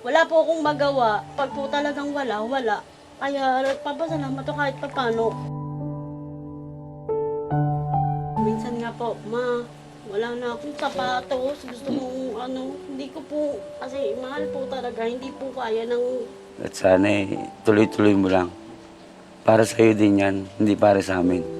wala po akong magawa. Pag po talagang wala, wala. Kaya papasalamat ko kahit papano. Minsan nga po, ma, wala na akong sapatos. Gusto mong ano, hindi ko po, kasi mahal po talaga, hindi po kaya ng At sana eh, tuloy-tuloy mo lang. Para sa'yo din yan, hindi para sa amin.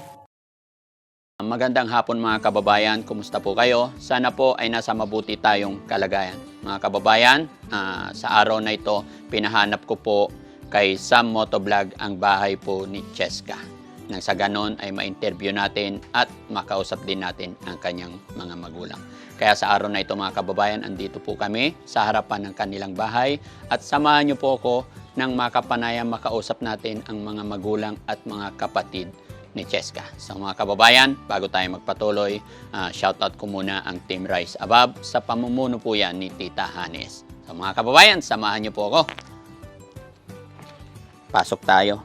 Magandang hapon mga kababayan, kumusta po kayo? Sana po ay nasa mabuti tayong kalagayan. Mga kababayan, ah, sa araw na ito, pinahanap ko po kay Sam Motovlog ang bahay po ni Cheska. Nang sa ganon ay ma-interview natin at makausap din natin ang kanyang mga magulang. Kaya sa araw na ito mga kababayan, andito po kami sa harapan ng kanilang bahay at samahan niyo po ako nang makapanayang makausap natin ang mga magulang at mga kapatid ni Cheska. So mga kababayan, bago tayo magpatuloy, ah, shoutout ko muna ang Team Rise Above sa pamumuno po yan ni Tita Hanes. So mga kababayan, samahan niyo po ako. Pasok tayo.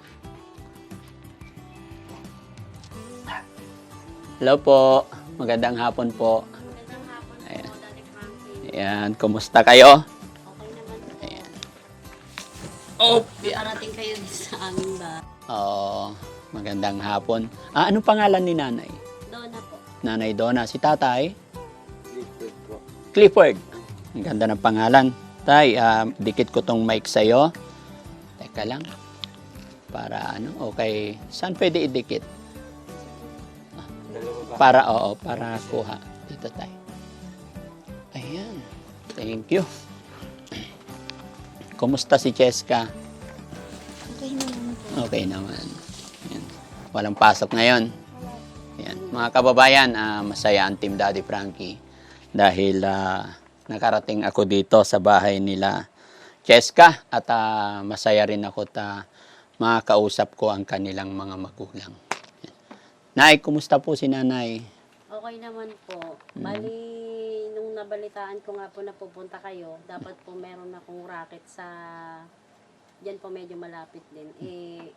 Hello po. Magandang hapon po. magandang hapon Ayan. po, Daddy Frankie. Ayan, kumusta kayo? Okay naman po. Ayan. Oh, Parating kayo sa amin ba? Oo, magandang hapon. Ah, ano pangalan ni nanay? Donna po. Nanay Donna. Si tatay? Clifford. Ang ganda ng pangalan. Tay, ah, dikit ko tong mic sa'yo. Teka lang. Para ano, okay. Saan pwede idikit? Para, oo, para kuha. Dito tay. Ayan. Thank you. Kumusta si Cheska? Okay naman po. Okay naman. Walang pasok ngayon. Yan. Mga kababayan, ah, masaya ang Team Daddy Frankie dahil ah, nakarating ako dito sa bahay nila Cheska at ah, masaya rin ako ta makakausap ko ang kanilang mga magulang. Yan. Nay, kumusta po si nanay? Okay naman po. Bali, nung nabalitaan ko nga po na pupunta kayo, dapat po meron akong racket sa... Diyan po medyo malapit din. Eh,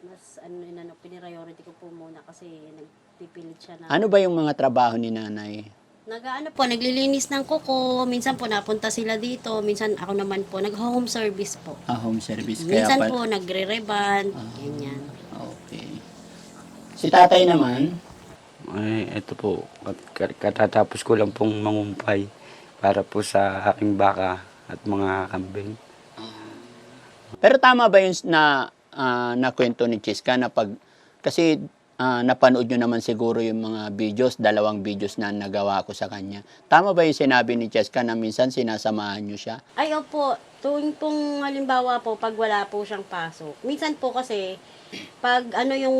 mas ano, inano, pinipriority ko po muna kasi nagpipilit siya na... Ano ba yung mga trabaho ni nanay? Nag-ano po, naglilinis ng kuko. Minsan po napunta sila dito. Minsan ako naman po, nag-home service po. Ah, home service. Kaya Minsan pa- po, nagre-reban. Ganyan. Okay. Si tatay naman, Ay, ito po, kat- kat- katatapos ko lang pong mangumpay para po sa aking baka at mga kambing. Pero tama ba yung na ah, nakwento ni Chiska na pag kasi ah, napanood nyo naman siguro yung mga videos, dalawang videos na nagawa ko sa kanya. Tama ba yung sinabi ni Chiska na minsan sinasamahan nyo siya? Ay, opo. Tuwing pong halimbawa po, pag wala po siyang pasok. Minsan po kasi, pag ano yung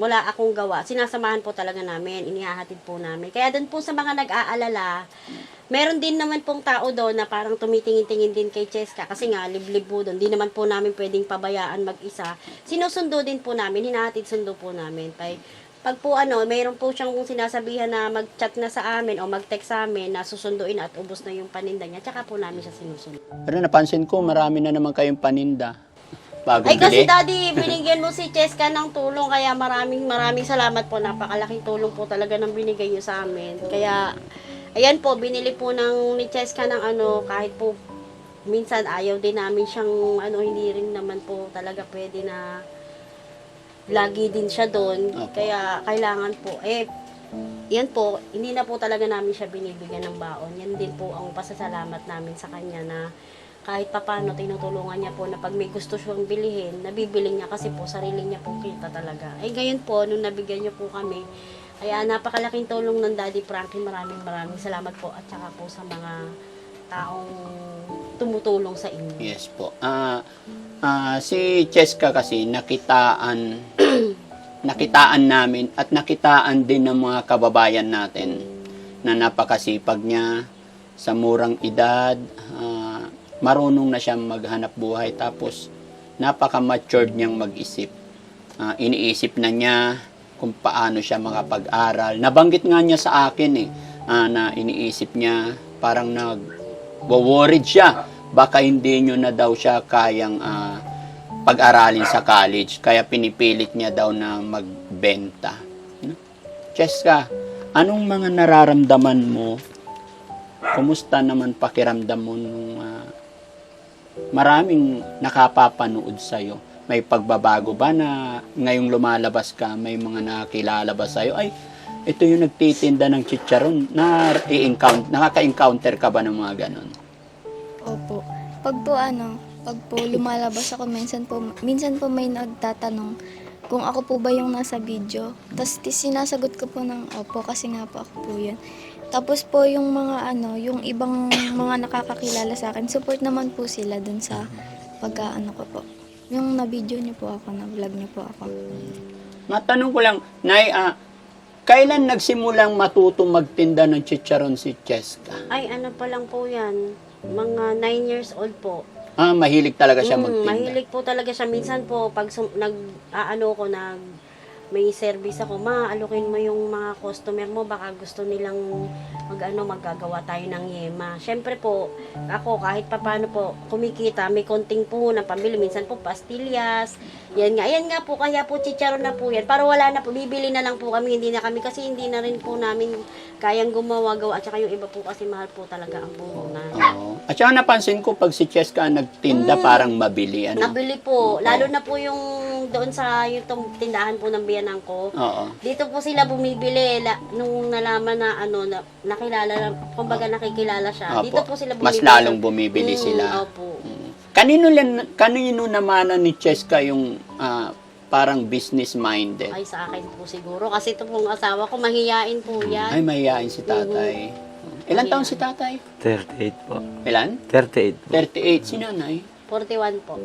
wala akong gawa, sinasamahan po talaga namin, inihahatid po namin. Kaya doon po sa mga nag-aalala, meron din naman pong tao doon na parang tumitingin-tingin din kay Cheska kasi nga liblib po doon. Di naman po namin pwedeng pabayaan mag-isa. Sinusundo din po namin, hinahatid sundo po namin. Pag, pag po ano, mayroon po siyang sinasabihan na mag-chat na sa amin o mag-text sa amin na susunduin at ubos na yung paninda niya, tsaka po namin siya sinusunod. Pero napansin ko, marami na naman kayong paninda. Bagong Ay kasi bili. daddy, binigyan mo si Cheska ng tulong kaya maraming maraming salamat po. Napakalaking tulong po talaga ng binigay niyo sa amin. Kaya ayan po, binili po ng ni Cheska ng ano kahit po minsan ayaw din namin siyang ano hindi rin naman po talaga pwede na lagi din siya doon. Opo. Kaya kailangan po eh yan po, hindi na po talaga namin siya binibigyan ng baon. Yan din po ang pasasalamat namin sa kanya na kahit papano tinutulungan niya po na pag may gusto siyang bilihin, nabibili niya kasi po sarili niya po kita talaga. Ay ngayon po, nung nabigyan niyo po kami, kaya napakalaking tulong ng Daddy Frankie. Maraming maraming salamat po at saka po sa mga taong tumutulong sa inyo. Yes po. Ah, ah, si Cheska kasi nakitaan nakitaan namin at nakitaan din ng mga kababayan natin na napakasipag niya sa murang edad, ah, marunong na siyang maghanap buhay tapos napaka-matured niyang mag-isip. Ah, iniisip na niya kung paano siya makapag-aral. Nabanggit nga niya sa akin eh, ah, na iniisip niya parang nag-worried siya. Baka hindi niyo na daw siya kayang ah, pag-aralin sa college. Kaya pinipilit niya daw na magbenta. Cheska, anong mga nararamdaman mo? Kumusta naman pakiramdam mo nung ah, maraming nakapapanood sa'yo? May pagbabago ba na ngayong lumalabas ka, may mga nakakilala ba sa'yo? Ay, ito yung nagtitinda ng chicharon na i-encounter, nakaka-encounter ka ba ng mga ganon? Opo. Pag po ano, pag po lumalabas ako, minsan po, minsan po may nagtatanong kung ako po ba yung nasa video. Tapos sinasagot ko po ng opo kasi nga po ako po yun. Tapos po yung mga ano, yung ibang mga nakakakilala sa akin, support naman po sila dun sa pag-ano ko po. Yung na-video niyo po ako, na-vlog niyo po ako. Matanong ko lang, Nay, ah, kailan nagsimulang matuto magtinda ng chicharon si Cheska? Ay, ano pa lang po yan. Mga 9 years old po. Ah, mahilig talaga siya Mm, magtinda. mahilig po talaga siya. Minsan po, pag sum- nag, aano ko, nag, may service ako, ma, alukin mo yung mga customer mo, baka gusto nilang mag, ano, maggagawa tayo ng yema. Siyempre po, ako kahit papano po, kumikita, may konting puhunan pambili. Minsan po, pastillas, yan nga. Yan nga po, kaya po chicharon na po yan. Para wala na po, bibili na lang po kami, hindi na kami, kasi hindi na rin po namin kayang gumawa-gawa. At saka yung iba po kasi mahal po talaga ang puhunan. Oo. At saka napansin ko, pag si Cheska nagtinda, Mm. parang mabili. Ano? Nabili po. Lalo na po yung doon sa yung tong tindahan po ng biyanan ko. Oo. Dito po sila bumibili la, nung nalaman na ano na nakilala kumbaga nakikilala siya. Opo. Dito po sila bumibili. Mas lalong bumibili Mm, sila. Opo. Mm. Kanino, lan- kanino naman ni Cheska yung ah, parang business minded? Ay sa akin po siguro kasi ito pong asawa ko mahiyain po yan. Ay, mahihain si tatay. Ilan taon si tatay? 38 po. Ilan? 38 po. 38. Si nanay? 41 po.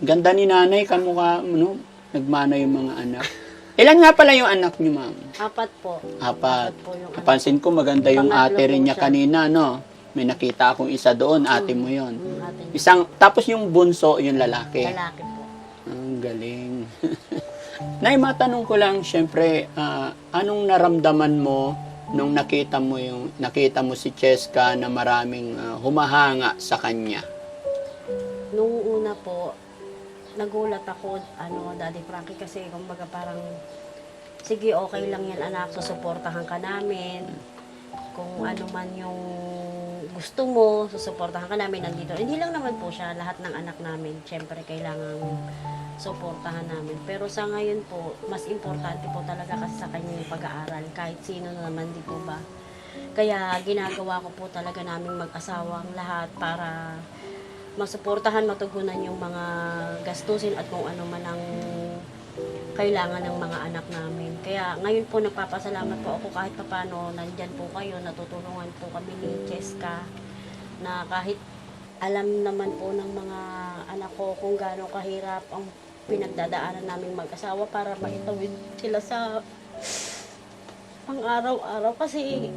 Ganda ni nanay, kamukha, ano, nagmana yung mga anak. Ilan nga pala yung anak niyo, ma'am? Apat po. Apat. po yung anak. Napansin ko maganda yung Pangatlo ate rin po niya siya. kanina, no? May nakita akong isa doon, ate mo yon. Mm, atin. Isang, tapos yung bunso, yung lalaki. Lalaki po. Ang galing. Nay, matanong ko lang, syempre, ah, anong naramdaman mo nung nakita mo yung nakita mo si Cheska na maraming ah, humahanga sa kanya? Nung una po, nagulat ako, ano, Daddy Frankie, kasi kumbaga parang, sige, okay lang yan anak, susuportahan ka namin. Kung ano man yung gusto mo, susuportahan ka namin, nandito. Hindi lang naman po siya, lahat ng anak namin, syempre kailangan suportahan namin. Pero sa ngayon po, mas importante po talaga kasi sa kanya yung pag-aaral, kahit sino naman, di po ba? Kaya ginagawa ko po talaga namin mag-asawa ang lahat para masuportahan, matugunan yung mga gastusin at kung ano man ang kailangan ng mga anak namin. Kaya ngayon po nagpapasalamat po ako kahit papano nandyan po kayo, natutulungan po kami ni Cheska na kahit alam naman po ng mga anak ko kung gaano kahirap ang pinagdadaanan namin mag-asawa para maitawid sila sa pang araw-araw kasi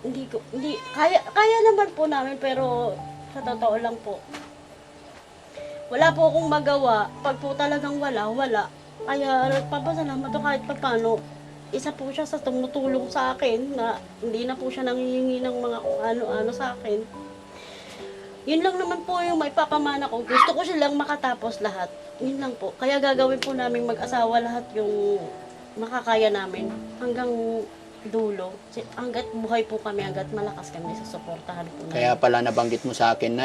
hindi ko hindi kaya kaya naman po namin pero sa totoo lang po wala po akong magawa. Pag po talagang wala wala kaya nagpapasalamat ako kahit papano isa po siya sa tumutulong sa akin na hindi na po siya nangihingi ng mga kung ano-ano sa akin yun lang naman po yung may papamana ko. Gusto ko silang makatapos lahat. Yun lang po. Kaya gagawin po namin mag-asawa lahat yung makakaya namin hanggang dulo. Hanggat buhay po kami, hanggat malakas kami sa suportahan po namin. Kaya pala nabanggit mo sa akin na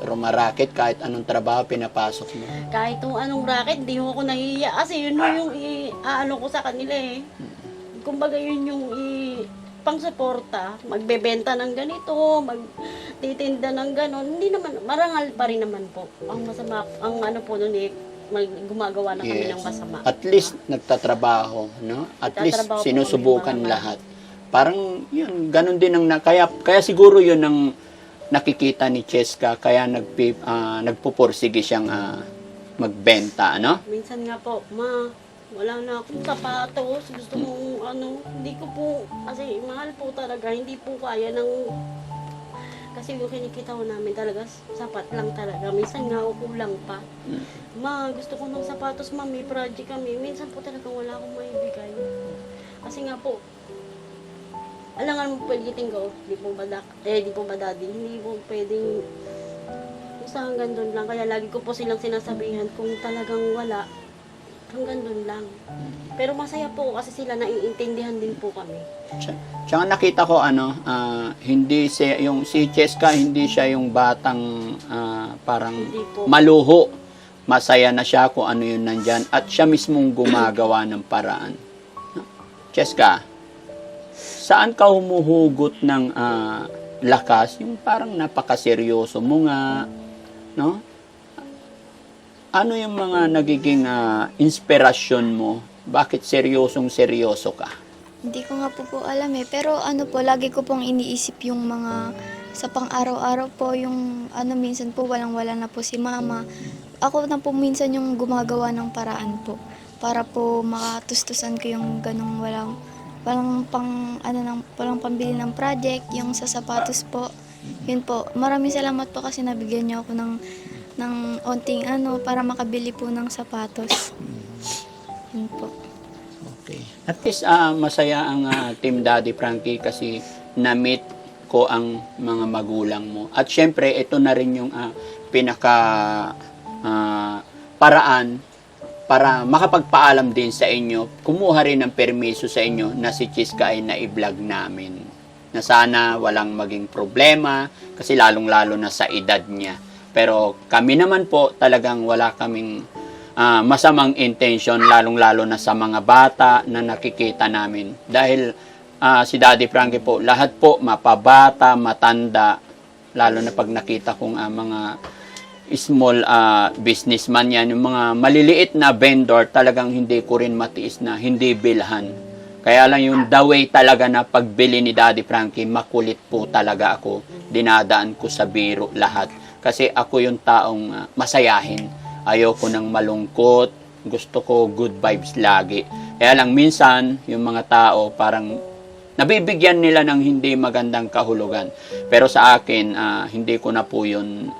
uh, rumaraket kahit anong trabaho pinapasok mo. Kahit kung anong racket, di ho ako nahihiya. Kasi yun ho yung i-ano ko sa kanila eh. Kumbaga yun yung i pang-suporta, magbebenta ng ganito, magtitinda ng ganon, hindi naman, marangal pa rin naman po. Ang masama, ang ano po nun eh, mag, gumagawa na kami ng masama. At least nagtatrabaho, no? At least Nagtatrabaho po sinusubukan kami, lahat. Parang yun, ganun din ang na, kaya kaya siguro yun ang nakikita ni Cheska kaya nagpi, ah, nagpupursige siyang ah, magbenta, ano? Minsan nga po, ma, Wala na akong sapatos. Gusto mo, ano, hindi ko po, kasi mahal po talaga. Hindi po kaya ng, kasi yung kinikita ko namin talaga, sapat lang talaga. Minsan nga, kulang pa. Ma, gusto ko ng sapatos, ma, may project kami. Minsan po talaga wala akong maibigay. Kasi nga po, alangan mo pwedeng ko, di po ba, eh, di po ba daddy, hindi po pwedeng, basta hanggang doon lang. Kaya lagi ko po silang sinasabihan kung talagang wala, hanggang doon lang. Pero masaya po kasi sila naiintindihan din po kami. Tsa- Tsaka nakita ko ano, ah, hindi si yung si Cheska hindi siya yung batang ah, parang maluho. Masaya na siya kung ano yun nandyan at siya mismong gumagawa ng paraan. Cheska, saan ka humuhugot ng ah, lakas? Yung parang napakaseryoso mo nga, no? Ano yung mga nagiging ah, inspirasyon mo? Bakit seryosong seryoso ka? Hindi ko nga po po alam eh. Pero ano po, lagi ko pong iniisip yung mga sa pang-araw-araw po, yung ano minsan po walang-wala na po si mama. Ako na po minsan yung gumagawa ng paraan po para po makatustusan ko yung ganong walang walang pang ano nang walang pambili ng project, yung sa sapatos po. Yun po. Maraming salamat po kasi nabigyan niyo ako ng ng onting ano para makabili po ng sapatos. Yun po. Okay. At least ah, masaya ang ah, Team Daddy Frankie kasi na-meet ko ang mga magulang mo. At syempre, ito na rin yung ah, pinaka ah, paraan para makapagpaalam din sa inyo, kumuha rin ng permiso sa inyo na si Chiska ay na-vlog namin. Na sana walang maging problema kasi lalong-lalo na sa edad niya. Pero kami naman po talagang wala kaming ah, masamang intention lalong-lalo na sa mga bata na nakikita namin. Dahil ah, si Daddy Frankie po, lahat po mapabata, matanda, lalo na pag nakita kong ah, mga small ah, businessman yan, yung mga maliliit na vendor, talagang hindi ko rin matiis na hindi bilhan. Kaya lang yung the way talaga na pagbili ni Daddy Frankie, makulit po talaga ako. Dinadaan ko sa biro lahat. Kasi ako yung taong ah, masayahin. Ayoko ng malungkot. Gusto ko good vibes lagi. Kaya lang minsan, yung mga tao parang nabibigyan nila ng hindi magandang kahulugan. Pero sa akin, ah, hindi ko na po yun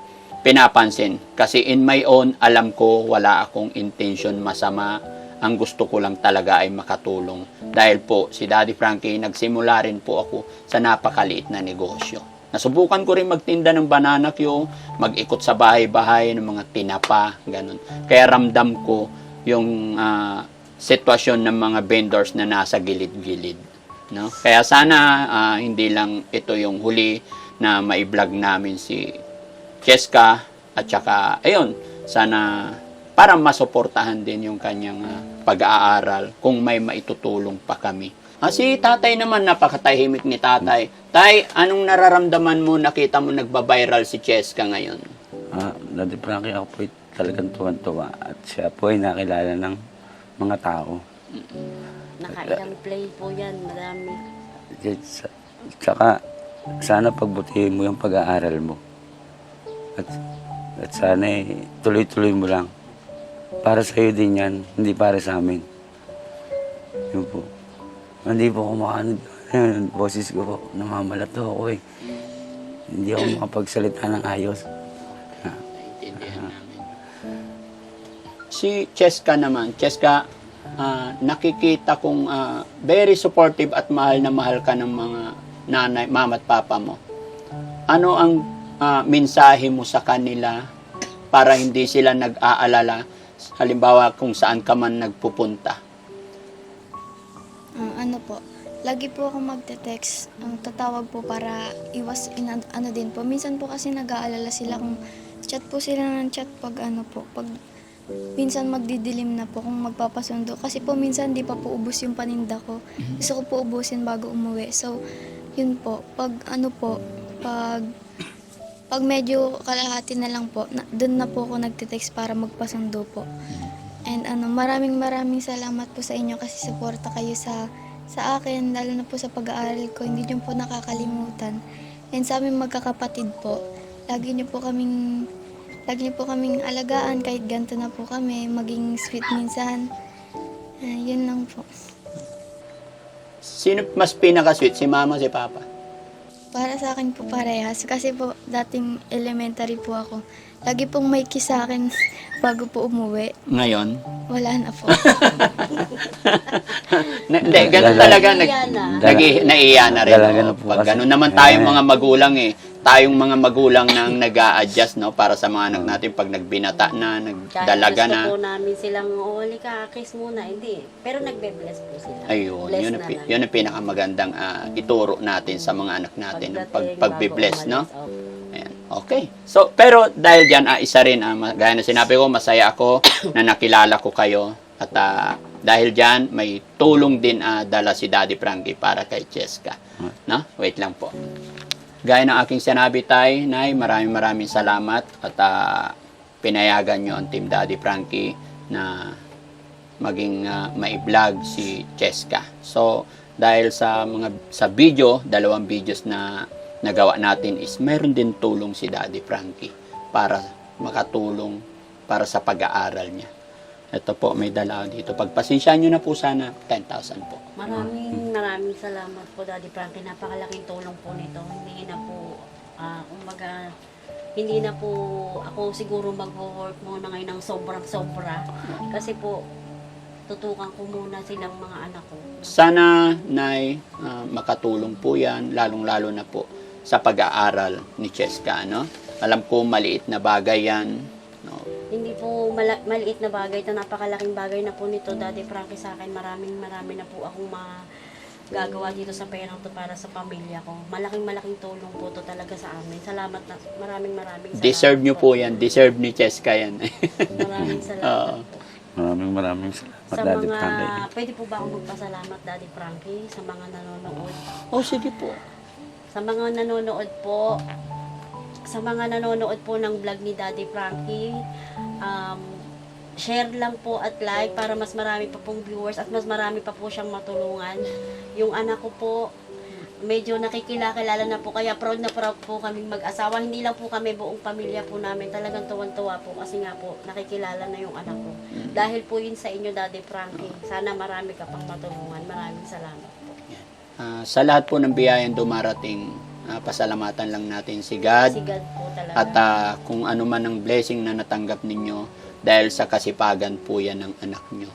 pinapansin. Kasi in my own, alam ko wala akong intention masama. Ang gusto ko lang talaga ay makatulong. Dahil po, si Daddy Frankie, nagsimula rin po ako sa napakaliit na negosyo. Nasubukan ko rin magtinda ng banana Q, mag-ikot sa bahay-bahay ng mga tinapa, ganun. Kaya ramdam ko yung ah, sitwasyon ng mga vendors na nasa gilid-gilid. No? Kaya sana ah, hindi lang ito yung huli na mai-vlog namin si Cheska at saka ayun sana para masuportahan din yung kanyang ah, pag-aaral kung may maitutulong pa kami. Ah, si tatay naman napakatahimik ni tatay. Tay, anong nararamdaman mo nakita mo nagba-viral si Cheska ngayon? Ah, Daddy Frankie, ako po talagang tuwan-tuwa at siya po ay nakilala ng mga tao. Nakailang play po yan, marami. Tsaka, sana pagbutihin mo yung pag-aaral mo. At, at sana eh, tuloy-tuloy mo lang. Para sa iyo din yan, hindi para sa amin. Yun po. Hindi po ako makaano. Ayun, boses ko po, namamalato ako eh. Hindi ako makapagsalita ng ayos. Ah, Naintindihan namin. Si Cheska naman, Cheska, ah, nakikita kong ah, very supportive at mahal na mahal ka ng mga nanay, mama at papa mo. Ano ang ah, mensahe mo sa kanila para hindi sila nag-aalala halimbawa kung saan ka man nagpupunta? Ah, ano po, lagi po ako magte-text, ang tatawag po para iwas, ina, ano din po. Minsan po kasi nag-aalala sila kung chat po sila ng chat pag ano po, pag minsan magdidilim na po kung magpapasundo. Kasi po minsan di pa po ubos yung paninda ko. Gusto ko po ubusin bago umuwi. So, yun po, pag ano po, pag pag medyo kalahati na lang po, na, doon na po ako nagte-text para magpasundo po. And ano, maraming maraming salamat po sa inyo kasi suporta kayo sa sa akin, lalo na po sa pag-aaral ko. Hindi niyo po nakakalimutan. And sa aming magkakapatid po, lagi niyo po kaming lagi niyo po kaming alagaan kahit ganito na po kami, maging sweet minsan. Ah, yun lang po. Sino mas pinaka-sweet? Si mama, si papa? Para sa akin po parehas. Kasi po, dating elementary po ako. Lagi pong may kiss sa akin bago po umuwi. Ngayon? Wala na po. Na, hindi, ganun Dala- talaga. Nag, Naiiya na. nagi, naiiya na rin. Dalaga oo. na po Pag kasi. ganun naman tayong Eh. mga magulang eh. Tayong mga magulang nang nag adjust no para sa mga anak natin pag nagbinata na, nagdalaga gusto na. po namin silang, oh, ka, kiss muna. Hindi. Pero nagbe-bless po sila. Ayun, Bless yun, na lang. yun ang pinakamagandang ah, ituro natin sa mga anak natin. Ang pag, bago no? opo. Ayan. Okay. So, pero dahil dyan, ah, isa rin, ma- gaya na sinabi ko, masaya ako na nakilala ko kayo. At ah, dahil dyan, may tulong din ah, dala si Daddy Frankie para kay Cheska. No? Wait lang po. Gaya ng aking sinabi tay, Nay, maraming maraming salamat at ah, pinayagan nyo ang Team Daddy Frankie na maging ah, mai-vlog si Cheska. So, dahil sa mga sa video, dalawang videos na nagawa natin is mayroon din tulong si Daddy Frankie para makatulong para sa pag-aaral niya. Ito po, may dala ako dito. Pagpasensyahan nyo na po sana, 10,000 po. Maraming maraming salamat po Daddy Frankie. Napakalaking tulong po nito. Hindi na po, ah, umaga, hindi na po ako siguro mag-work muna ngayon ng sobrang sobra. Kasi po, tutukan ko muna silang mga anak ko. Sana, Nay, ah, makatulong po yan, lalong-lalo na po sa pag-aaral ni Cheska, no? Alam ko, maliit na bagay yan. No? Hindi po mala- maliit na bagay. Ito napakalaking bagay na po nito, Daddy Frankie, sa akin. Maraming marami na po akong magagawa dito sa perang to para sa pamilya ko. Malaking malaking tulong po to talaga sa amin. Salamat na, maraming maraming salamat Deserve nyo po yan. Deserve ni Cheska yan. Maraming salamat Oo. po. Maraming maraming salamat, Sa Daddy mga, Frankie. pwede po ba akong magpasalamat, Daddy Frankie, sa mga nanonood? oh, sige po. Sa mga nanonood po, sa mga nanonood po ng vlog ni Daddy Frankie, um, share lang po at like para mas marami pa pong viewers at mas marami pa po siyang matulungan. Yung anak ko po, medyo nakikilala na po kaya proud na proud po kaming mag-asawa. Hindi lang po kami buong pamilya po namin. Talagang tuwan-tuwa po kasi nga po nakikilala na yung anak ko. Dahil po yun sa inyo, Daddy Frankie. Sana marami ka pang matulungan. Maraming salamat po. Ah, sa lahat po ng biyayang dumarating, ah, pasalamatan lang natin si God. Si God po talaga. At ah, kung ano man ang blessing na natanggap ninyo, dahil sa kasipagan po yan ng anak nyo.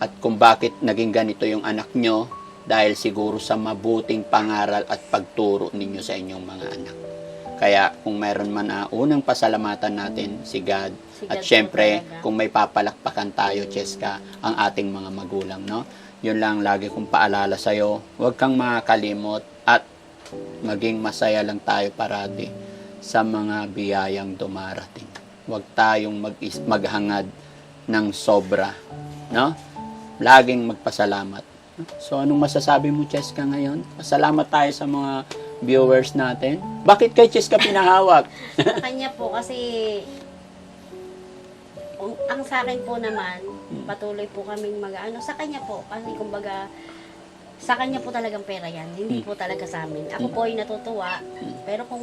At kung bakit naging ganito yung anak nyo, dahil siguro sa mabuting pangaral at pagturo ninyo sa inyong mga anak. Kaya kung mayroon man ah, unang pasalamatan natin si God, Si at God po syempre, kung may papalakpakan tayo, Cheska, ang ating mga magulang, no? Yun lang lagi kong paalala sa'yo. Huwag kang makakalimot at maging masaya lang tayo parati sa mga biyayang dumarating. Huwag tayong mag maghangad ng sobra, no? Laging magpasalamat. So, anong masasabi mo, Cheska, ngayon? Pasalamat tayo sa mga viewers natin. Bakit kay Cheska pinahawak? sa kanya po kasi ang, ang sa akin po naman patuloy po kaming mag-ano sa kanya po kasi kumbaga sa kanya po talagang pera yan hindi po talaga sa amin ako po ay natutuwa pero kung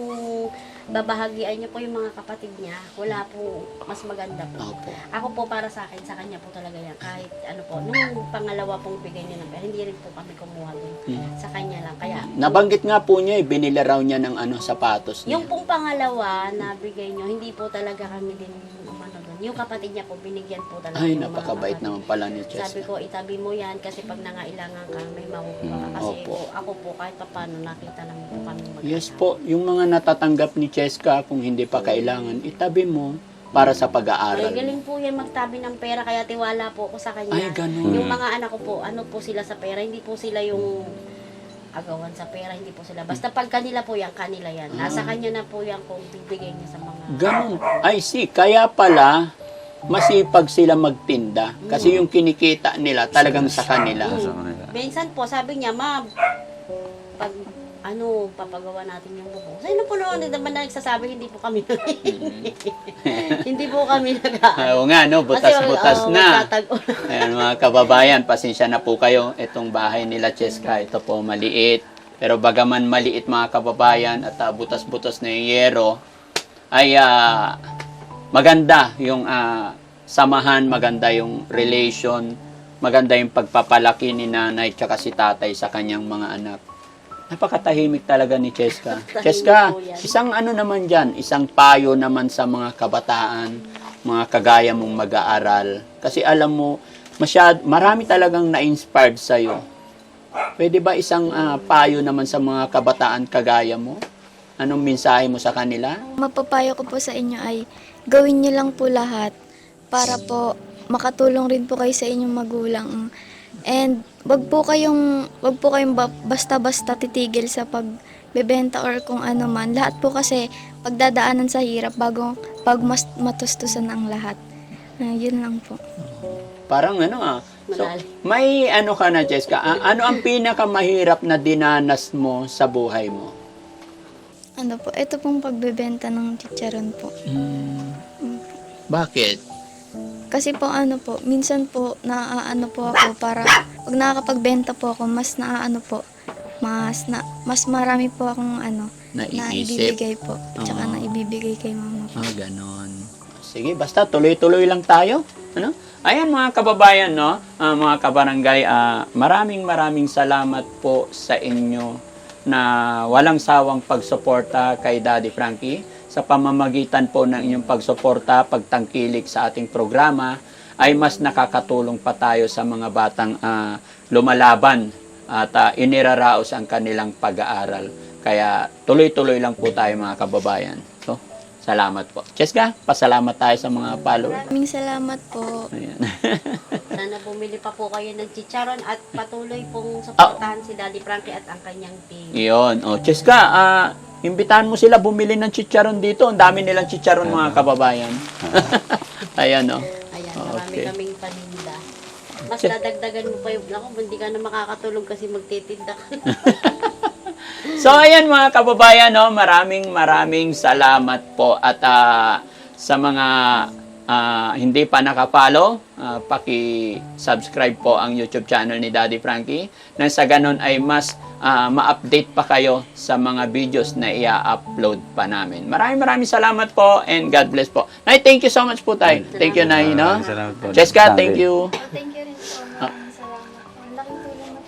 babahagian niyo po yung mga kapatid niya wala po mas maganda po Opo. ako po para sa akin sa kanya po talaga yan kahit ano po nung pangalawa pong bigay niya ng pera hindi rin po kami kumuha Hmm. sa kanya lang kaya Nabanggit nga po niya, eh, binila raw niya ng ano, sapatos niya. Yung pong pangalawa na bigay nyo, hindi po talaga kami din doon. Yung kapatid niya po, binigyan po talaga. Ay, yung mga napakabait kapatid. naman pala ni Sabi ko, itabi mo yan kasi pag nangailangan ka, may makukuha ka. Kasi Opo. po, ako po, kahit pa paano, nakita naman po kami mag Yes po, yung mga natatanggap ni Cheska, kung hindi pa kailangan, itabi mo para sa Ay, pag-aaral. galing po yan magtabi ng pera, kaya tiwala po ako sa kanya. Ay, ganun. Yung mga anak ko po, ano po sila sa pera, hindi po sila yung agawan sa pera, hindi po sila. Basta pag kanila po yan, kanila yan. Nasa kanya na po yan kung bibigay niya sa mga... Ganun. I see. Kaya pala, masipag sila magtinda. Kasi yung kinikita nila talagang sa kanila. Kanila. Minsan po, sabi niya, ma, pag ano, papagawa natin yung bubong. Sino po naman na nagsasabi, hindi po kami hindi po kami nag Oo nga, no? Butas-butas oh, na. Ayan mga kababayan, pasensya na po kayo. Itong bahay nila Cheska, ito po maliit. Pero bagaman maliit mga kababayan at ah, butas-butas na yung yero, ay ah, maganda yung ah, samahan, maganda yung relation maganda yung pagpapalaki ni nanay tsaka si tatay sa kanyang mga anak. Napakatahimik talaga ni Cheska. Cheska, isang ano naman dyan, isang payo naman sa mga kabataan, mga kagaya mong mag-aaral. Kasi alam mo, masyad, marami talagang na-inspired sa'yo. Pwede ba isang ah, payo naman sa mga kabataan kagaya mo? Anong mensahe mo sa kanila? Mapapayo ko po sa inyo ay gawin niyo lang po lahat para po makatulong rin po kayo sa inyong magulang. And wag po kayong wag po kayong ba- basta-basta titigil sa pagbebenta or kung ano man. Lahat po kasi pagdadaanan sa hirap bago pag mas matustusan ang lahat. Ah, yun lang po. Parang ano ah. So, may ano ka na, Jessica. A- ano ang pinakamahirap na dinanas mo sa buhay mo? Ano po, ito pong pagbebenta ng chicharon po. Bakit? Kasi po ano po, minsan po naaano po ako para pag nakakapagbenta po ako, mas naaano po, mas na mas marami po akong ano na Naiisip? ibibigay po. Tsaka Oo. na ibibigay kay mama po. Ah, ganon. Sige, basta tuloy-tuloy lang tayo. Ano? Ayan mga kababayan, no? Ah, mga kabarangay, ah, maraming maraming salamat po sa inyo na walang sawang pagsuporta kay Daddy Frankie sa pamamagitan po ng inyong pagsuporta, pagtangkilik sa ating programa ay mas nakakatulong pa tayo sa mga batang ah, lumalaban at ah, iniraraos ang kanilang pag-aaral. Kaya tuloy-tuloy lang po tayo mga kababayan. So, salamat po. Cheska, pasalamat tayo sa mga followers. Maraming salamat po. Ayan. Sana bumili pa po kayo ng chicharon at patuloy pong suportahan si Daddy Frankie at ang kanyang team. Iyon. O, Cheska, ah, imbitahan mo sila bumili ng chicharon dito. Ang dami nilang chicharon mga kababayan. Ayan, o. Ayan, marami Okay. kaming paninda. Mas dadagdagan mo pa yung, naku, hindi ka na makakatulog kasi magtitinda ka. So ayan mga kababayan, no, maraming maraming salamat po at ah, sa mga ah, hindi pa nakapalo, ah, paki-subscribe po ang YouTube channel ni Daddy Frankie nang sa ganun ay mas ah, ma-update pa kayo sa mga videos na i-upload pa namin. Maraming maraming salamat po and God bless po. Nay, thank you so much po tayo. Thank you, Nay. No? Salamat po. Jessica, thank you. Thank you rin po. Maraming salamat po. Ang laking tulong na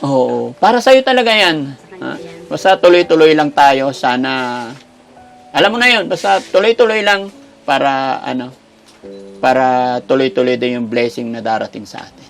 po. Oo. Para sa'yo talaga yan. Ha? Basta tuloy-tuloy lang tayo. Sana, alam mo na yun, basta tuloy-tuloy lang para, ano, para tuloy-tuloy din yung blessing na darating sa atin.